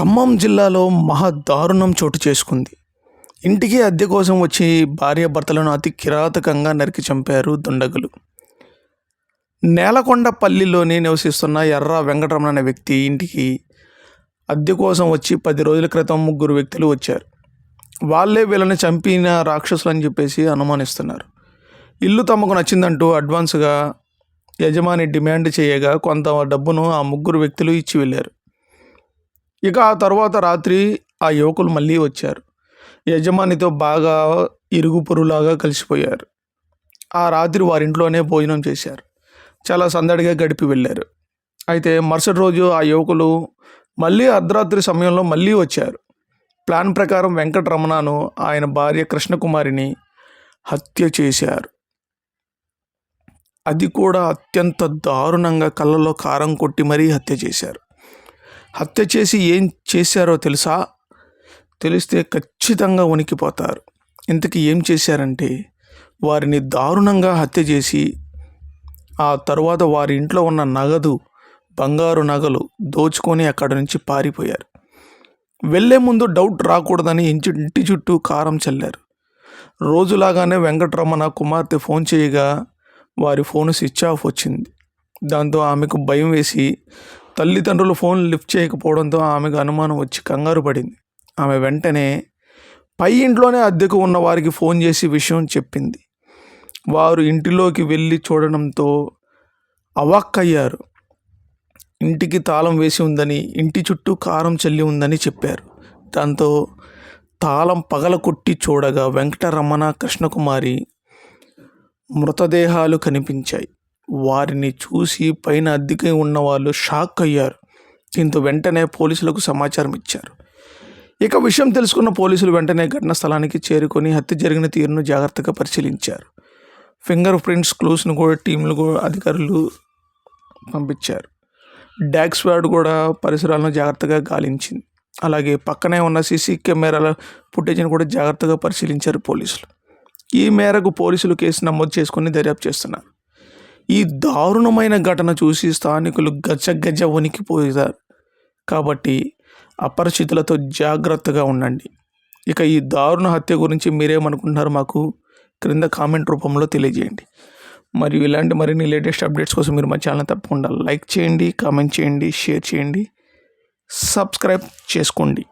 ఖమ్మం జిల్లాలో మహా దారుణం చోటు చేసుకుంది. ఇంటికి అద్దె కోసం వచ్చి భార్యాభర్తలను అతి కిరాతకంగా నరికి చంపారు దుండగులు. నేలకొండపల్లిలోని నివసిస్తున్న ఎర్ర వెంకటరమణ అనే వ్యక్తి ఇంటికి అద్దె కోసం వచ్చి పది రోజుల క్రితం ముగ్గురు వ్యక్తులు వచ్చారు. వాళ్ళే వీళ్ళని చంపిన రాక్షసులు అని చెప్పేసి అనుమానిస్తున్నారు. ఇల్లు తమకు నచ్చిందంటూ అడ్వాన్స్గా యజమాని డిమాండ్ చేయగా కొంత డబ్బును ఆ ముగ్గురు వ్యక్తులు ఇచ్చి వెళ్ళారు. ఇక ఆ తర్వాత రాత్రి ఆ యువకులు మళ్ళీ వచ్చారు. యజమానితో బాగా ఇరుగు పొరులాగా కలిసిపోయారు. ఆ రాత్రి వారింట్లోనే భోజనం చేశారు. చాలా సందడిగా గడిపి వెళ్ళారు. అయితే మరుసటి రోజు ఆ యువకులు మళ్ళీ అర్ధరాత్రి సమయంలో మళ్ళీ వచ్చారు. ప్లాన్ ప్రకారం వెంకటరమణను ఆయన భార్య కృష్ణకుమారిని హత్య చేశారు. అది కూడా అత్యంత దారుణంగా కళ్ళలో కారం కొట్టి మరీ హత్య చేశారు. హత్య చేసి ఏం చేశారో తెలుసా? తెలిస్తే ఖచ్చితంగా వణికిపోతారు. ఇంతకీ ఏం చేశారంటే వారిని దారుణంగా హత్య చేసి ఆ తరువాత వారి ఇంట్లో ఉన్న నగదు బంగారు నగలు దోచుకొని అక్కడి నుంచి పారిపోయారు. వెళ్ళే ముందు డౌట్ రాకూడదని ఇంటి ఇంటి చుట్టూ కారం చల్లారు. రోజులాగానే వెంకటరమణ కుమార్తె ఫోన్ చేయగా వారి ఫోన్ స్విచ్ ఆఫ్ వచ్చింది. దాంతో ఆమెకు భయం వేసి తల్లిదండ్రులు ఫోన్ లిఫ్ట్ చేయకపోవడంతో ఆమెకు అనుమానం వచ్చి కంగారు పడింది. ఆమె వెంటనే పై ఇంట్లోనే అద్దెకు ఉన్న వారికి ఫోన్ చేసి విషయం చెప్పింది. వారు ఇంటిలోకి వెళ్ళి చూడడంతో అవాక్కయ్యారు. ఇంటికి తాళం వేసి ఉందని ఇంటి చుట్టూ కారం చల్లి ఉందని చెప్పారు. దాంతో తాళం పగల కొట్టి చూడగా వెంకటరమణ కృష్ణకుమారి మృతదేహాలు కనిపించాయి. వారిని చూసి పైన అద్దెకై ఉన్న వాళ్ళు షాక్ అయ్యారు. దీంతో వెంటనే పోలీసులకు సమాచారం ఇచ్చారు. ఇక విషయం తెలుసుకున్న పోలీసులు వెంటనే ఘటన స్థలానికి చేరుకొని హత్య జరిగిన తీరును జాగ్రత్తగా పరిశీలించారు. ఫింగర్ ప్రింట్స్ క్లూస్ను కూడా టీంలు కూడా అధికారులు పంపించారు. డాక్స్ వార్డ్ కూడా పరిసరాలను జాగ్రత్తగా గాలించింది. అలాగే పక్కనే ఉన్న సీసీ కెమెరాల ఫుటేజ్ని కూడా జాగ్రత్తగా పరిశీలించారు పోలీసులు. ఈ మేరకు పోలీసులు కేసు నమోదు చేసుకుని దర్యాప్తు చేస్తున్నారు. ఈ దారుణమైన ఘటన చూసి స్థానికులు గజగజ వణికిపోయారు. కాబట్టి అపరిచితులతో జాగ్రత్తగా ఉండండి. ఇక ఈ దారుణ హత్య గురించి మీరేమనుకుంటున్నారు మాకు క్రింద కామెంట్ రూపంలో తెలియజేయండి. మరియు ఇలాంటి మరిన్ని లేటెస్ట్ అప్డేట్స్ కోసం మీరు మా ఛానల్ తప్పకుండా లైక్ చేయండి కామెంట్ చేయండి షేర్ చేయండి సబ్స్క్రైబ్ చేసుకోండి.